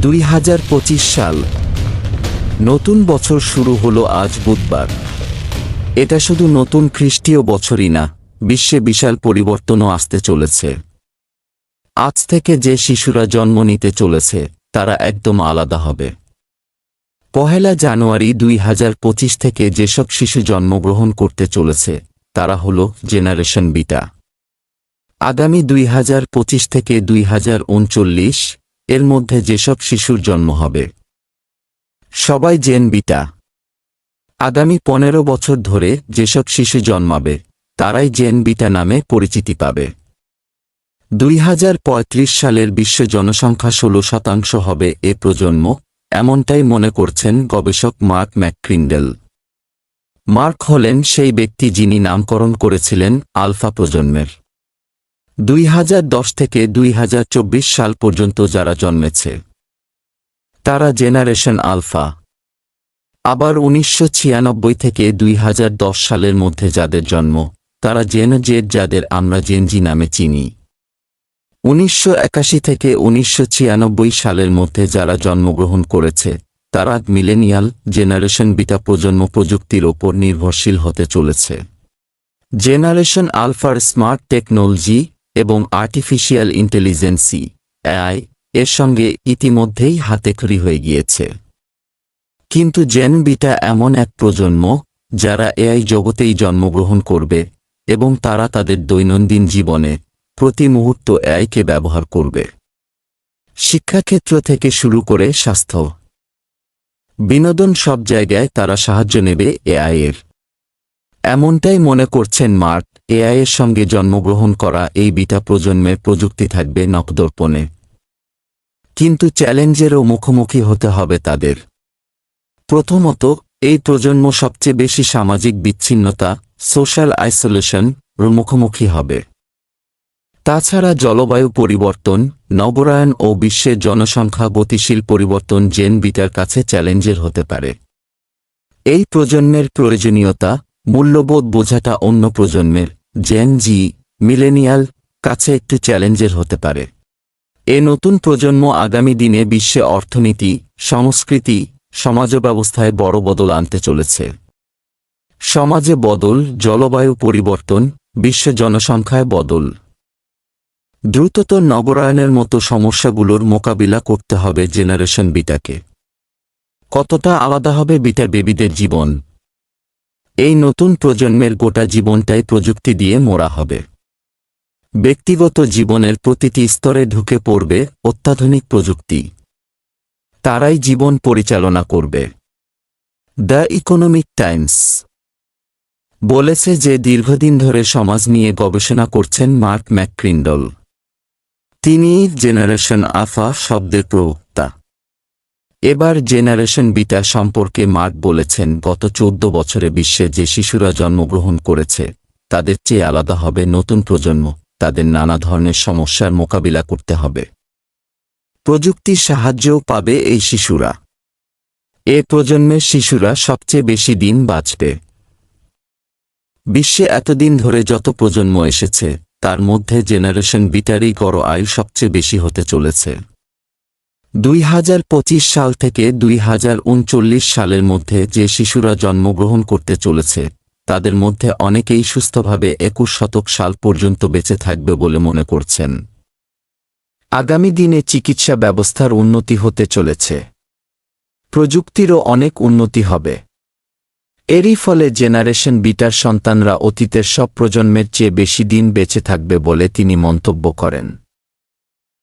দুই হাজার পঁচিশ সাল। নতুন বছর শুরু হলো আজ বুধবার। এটা শুধু নতুন খ্রিস্টীয় বছরই না, বিশ্বে বিশাল পরিবর্তনও আসতে চলেছে। আজ থেকে যে শিশুরা জন্ম নিতে চলেছে, তারা একদম আলাদা হবে। পহেলা জানুয়ারি দুই হাজার পঁচিশ থেকে যেসব শিশু জন্মগ্রহণ করতে চলেছে, তারা হল জেনারেশন বিটা। আগামী দুই হাজার পঁচিশ থেকে দুই হাজার উনচল্লিশ এর মধ্যে যেসব শিশুর জন্ম হবে। সবাই জেন বিটা। আগামী পনেরো বছর ধরে যেসব শিশু জন্মাবে, তারাই জেন বিটা নামে পরিচিতি পাবে। দুই হাজার পঁয়ত্রিশ সালের বিশ্ব জনসংখ্যা ষোলো শতাংশ হবে এ প্রজন্ম, এমনটাই মনে করছেন গবেষক মার্ক ম্যাকক্রিন্ডেল মার্ক হলেন সেই ব্যক্তি যিনি নামকরণ করেছিলেন আলফা প্রজন্মের। দুই হাজার দশ থেকে দুই হাজার চব্বিশ সাল পর্যন্ত যারা জন্মেছে, তারা জেনারেশন আলফা। আবার উনিশশো ছিয়ানব্বই থেকে দুই হাজার দশ সালের মধ্যে যাদের জন্ম, তারা জেন জেড যাদের আমরা জেনজি নামে চিনি। উনিশশো একাশি থেকে উনিশশো ছিয়ানব্বই সালের মধ্যে যারা জন্মগ্রহণ করেছে, তারা মিলেনিয়াল জেনারেশন বিটা প্রজন্ম প্রযুক্তির ওপর নির্ভরশীল হতে চলেছে। জেনারেশন আলফার স্মার্ট টেকনোলজি এবং আর্টিফিশিয়াল ইন্টেলিজেন্সি এআই এর সঙ্গে ইতিমধ্যেই হাতেখড়ি হয়ে গিয়েছে। কিন্তু জেন বিটা এমন এক প্রজন্ম, যারা এআই জগতেই জন্মগ্রহণ করবে এবং তারা তাদের দৈনন্দিন জীবনে প্রতি মুহূর্ত এআইকে ব্যবহার করবে। শিক্ষাক্ষেত্র থেকে শুরু করে স্বাস্থ্য। বিনোদন সব জায়গায় তারা সাহায্য নেবে এআইয়ের এমনটাই মনে করছেন মার্ক এআই এর সঙ্গে জন্মগ্রহণ করা এই বিটা প্রজন্মের প্রযুক্তি থাকবে নকদর্পণে। কিন্তু চ্যালেঞ্জেরও মুখোমুখি হতে হবে তাদের। প্রথমত, এই প্রজন্ম সবচেয়ে বেশি সামাজিক বিচ্ছিন্নতা, সোশ্যাল আইসোলেশন মুখোমুখি হবে। তাছাড়া জলবায়ু পরিবর্তন নবরায়ন ও বিশ্বের জনসংখ্যা গতিশীল পরিবর্তন জেন বিটার কাছে চ্যালেঞ্জের হতে পারে। এই প্রজন্মের প্রয়োজনীয়তা মূল্যবোধ বোঝাটা অন্য প্রজন্মের জেন জি মিলেনিয়াল কাছে একটু চ্যালেঞ্জের হতে পারে। এ নতুন প্রজন্ম আগামী দিনে বিশ্বে অর্থনীতি, সংস্কৃতি সমাজ ব্যবস্থায় বড় বদল আনতে চলেছে। সমাজে বদল, জলবায়ু পরিবর্তন, বিশ্ব জনসংখ্যায় বদল। দ্রুততর নগরায়নের মতো সমস্যাগুলোর মোকাবিলা করতে হবে জেনারেশন বিটাকে। কতটা আলাদা হবে বিটা বেবিদের জীবন? এই নতুন প্রজন্মের গোটা জীবনটাই প্রযুক্তি দিয়ে মোড়া হবে। ব্যক্তিগত জীবনের প্রতিটি স্তরে ঢুকে পড়বে অত্যাধুনিক প্রযুক্তি। তারাই জীবন পরিচালনা করবে। দ্য ইকোনমিক টাইমস বলেছে যে দীর্ঘদিন ধরে সমাজ নিয়ে গবেষণা করছেন মার্ক ম্যাকক্রিন্ডল। তিনি জেনারেশন আফা শব্দের প্রবক্তা। এবার জেনারেশন বিটা সম্পর্কে মার্ক বলেছেন, গত চোদ্দ বছরে বিশ্বে যে শিশুরা জন্মগ্রহণ করেছে, তাদের চেয়ে আলাদা হবে নতুন প্রজন্ম, তাদের নানা ধরনের সমস্যার মোকাবিলা করতে হবে। প্রযুক্তির সাহায্যও পাবে এই শিশুরা। এ প্রজন্মের শিশুরা সবচেয়ে বেশি দিন বাঁচবে। বিশ্বে এতদিন ধরে যত প্রজন্ম এসেছে, তার মধ্যে জেনারেশন বিটারই গড় আয়ু সবচেয়ে বেশি হতে চলেছে। দুই হাজার পঁচিশ সাল থেকে দুই হাজার উনচল্লিশ সালের মধ্যে যে শিশুরা জন্মগ্রহণ করতে চলেছে, তাদের মধ্যে অনেকেই সুস্থভাবে একুশ শতক সাল পর্যন্ত বেঁচে থাকবে বলে মনে করছেন। আগামী দিনে চিকিৎসা ব্যবস্থার উন্নতি হতে চলেছে। প্রযুক্তিরও অনেক উন্নতি হবে। এরই ফলে জেনারেশন বিটার সন্তানরা অতীতের সব প্রজন্মের চেয়ে বেশি দিন বেঁচে থাকবে বলে তিনি মন্তব্য করেন।